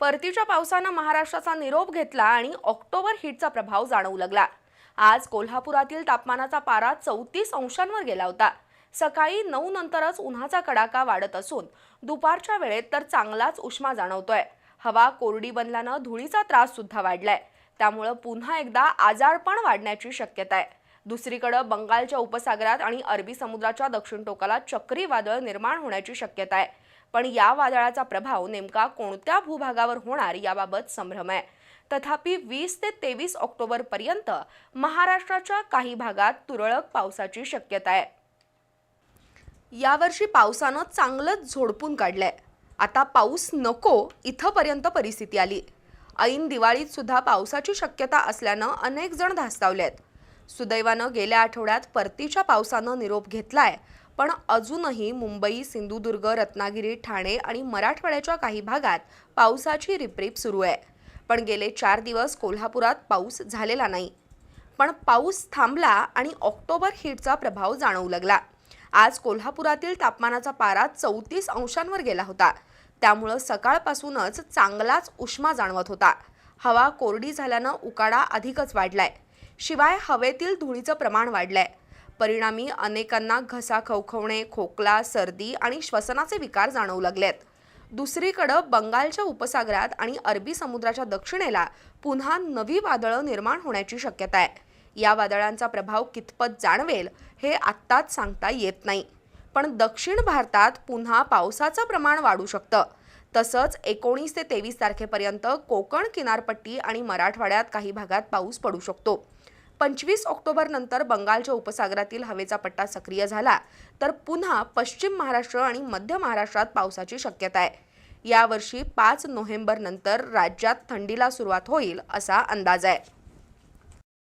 परतीच्या पावसानं महाराष्ट्राचा निरोप घेतला आणि ऑक्टोबर हिटचा प्रभाव जाणवू लागला. आज कोल्हापुरातील तापमानाचा पारा चौतीस अंशांवर गेला होता. सकाळी नऊ नंतरच उन्हाचा कडाका वाढत असून दुपारच्या वेळेत तर चांगलाच उष्मा जाणवतोय. हवा कोरडी बनल्यानं धुळीचा त्रास सुद्धा वाढलाय. त्यामुळं पुन्हा एकदा आजारपण वाढण्याची शक्यता आहे दुसरीकडं बंगालच्या उपसागरात आणि अरबी समुद्राच्या दक्षिण टोकाला चक्रीवादळ निर्माण होण्याची शक्यता आहे पण या वादळाचा प्रभाव नेमका कोणत्या भूभागावर होणार याबाबत संभ्रम आहे. तथापि वीस ते तेवीस ऑक्टोबर पर्यंत महाराष्ट्राच्या काही भागात तुरळक पावसाची शक्यता आहे. यावर्षी पावसानं चांगलंच झोडपून काढलंय. आता पाऊस नको इथंपर्यंत परिस्थिती आली. ऐन दिवाळीत सुद्धा पावसाची शक्यता असल्यानं अनेक जण धास्तावलेत. सुदैवानं गेल्या आठवड्यात परतीच्या पावसानं निरोप घेतलाय पण अजूनही मुंबई सिंधुदुर्ग रत्नागिरी ठाणे आणि मराठवाड्याच्या काही भागात पावसाची रिपरिप सुरू आहे. पण गेले चार दिवस कोल्हापुरात पाऊस झालेला नाही. पण पाऊस थांबला आणि ऑक्टोबर हीटचा प्रभाव जाणवू लागला. आज कोल्हापुरातील तापमानाचा पारा चौतीस अंशांवर गेला होता. त्यामुळं सकाळपासूनच चांगलाच उष्मा जाणवत होता. हवा कोरडी झाल्यानं उकाडा अधिकच वाढलाय. शिवाय हवेतील धुळीचं प्रमाण वाढलंय. परिणामी अनेकांना घसा खवखवणे खोकला सर्दी आणि श्वसनाचे विकार जाणवू लागलेत. दुसरीकडं बंगालच्या उपसागरात आणि अरबी समुद्राच्या दक्षिणेला पुन्हा नवी वादळं निर्माण होण्याची शक्यता आहे. या वादळांचा प्रभाव कितपत जाणवेल हे आत्ताच सांगता येत नाही. पण दक्षिण भारतात पुन्हा पावसाचं प्रमाण वाढू शकतं. तसंच एकोणीस ते तेवीस तारखेपर्यंत कोकण किनारपट्टी आणि मराठवाड्यात काही भागात पाऊस पडू शकतो. पंचवीस ऑक्टोबर नंतर बंगालच्या उपसागरातील हवेचा पट्टा सक्रिय झाला तर पुन्हा पश्चिम महाराष्ट्र आणि मध्य महाराष्ट्रात पावसाची शक्यता आहे. यावर्षी पाच नोव्हेंबर नंतर राज्यात थंडीला सुरुवात होईल असा अंदाज आहे.